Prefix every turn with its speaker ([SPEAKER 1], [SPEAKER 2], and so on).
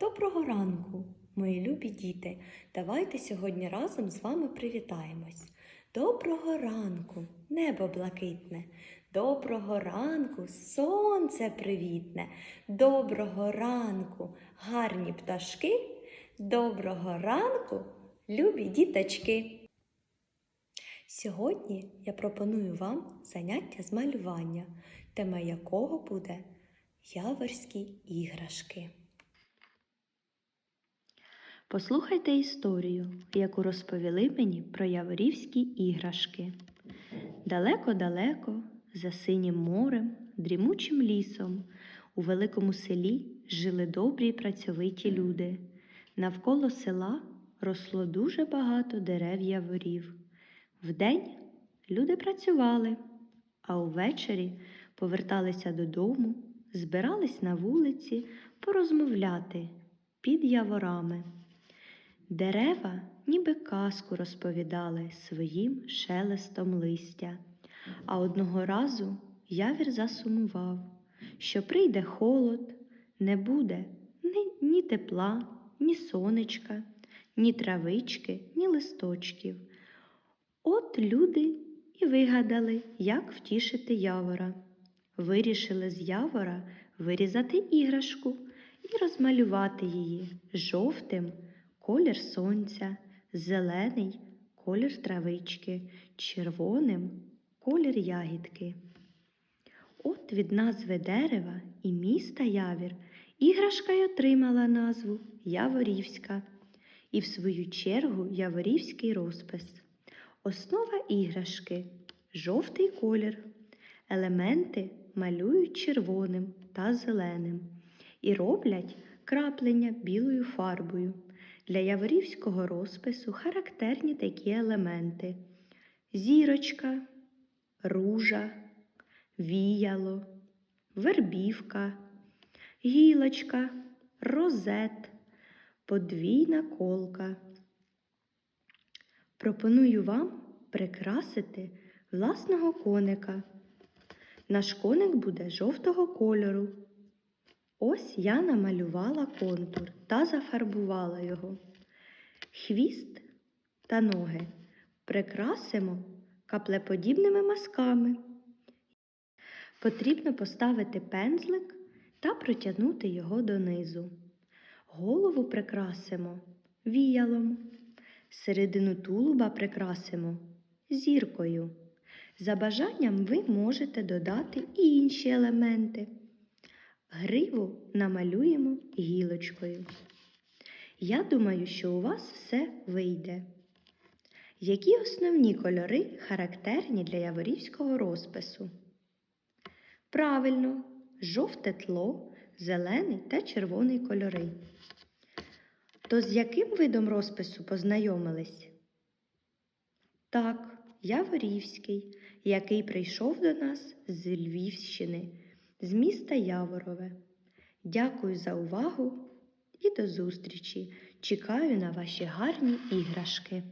[SPEAKER 1] Доброго ранку, мої любі діти! Давайте сьогодні разом з вами привітаємось. Доброго ранку, небо блакитне. Доброго ранку, сонце привітне. Доброго ранку, гарні пташки. Доброго ранку, любі діточки. Сьогодні я пропоную вам заняття з малювання, тема якого буде Яворські іграшки. Послухайте історію, яку розповіли мені про яворівські іграшки. Далеко-далеко, за синім морем, дрімучим лісом, у великому селі жили добрі й працьовиті люди. Навколо села росло дуже багато дерев яворів. Вдень люди працювали, а увечері поверталися додому, збирались на вулиці порозмовляти під яворами. Дерева ніби казку розповідали своїм шелестом листя. А одного разу явір засумував, що прийде холод, не буде ні, ні тепла, ні сонечка, ні травички, ні листочків. От люди і вигадали, як втішити явора. Вирішили з явора вирізати іграшку і розмалювати її жовтим колір сонця, зелений колір травички, червоним колір ягідки. От від назви дерева і міста Явір іграшка й отримала назву Яворівська і, в свою чергу, Яворівський розпис. Основа іграшки жовтий колір. Елементи малюють червоним та зеленим і роблять краплення білою фарбою. Для яворівського розпису характерні такі елементи: зірочка, ружа, віяло, вербівка, гілочка, розет, подвійна колка. Пропоную вам прикрасити власного коника. Наш коник буде жовтого кольору. Ось я намалювала контур та зафарбувала його. Хвіст та ноги прикрасимо каплеподібними мазками. Потрібно поставити пензлик та протягнути його донизу. Голову прикрасимо віялом. Середину тулуба прикрасимо зіркою. За бажанням ви можете додати і інші елементи. Гриву намалюємо гілочкою. Я думаю, що у вас все вийде. Які основні кольори характерні для яворівського розпису? Правильно, жовте тло, зелений та червоний кольори. То з яким видом розпису познайомились? Так, Яворівський, який прийшов до нас з Львівщини, з міста Яворове. Дякую за увагу і до зустрічі! Чекаю на ваші гарні іграшки.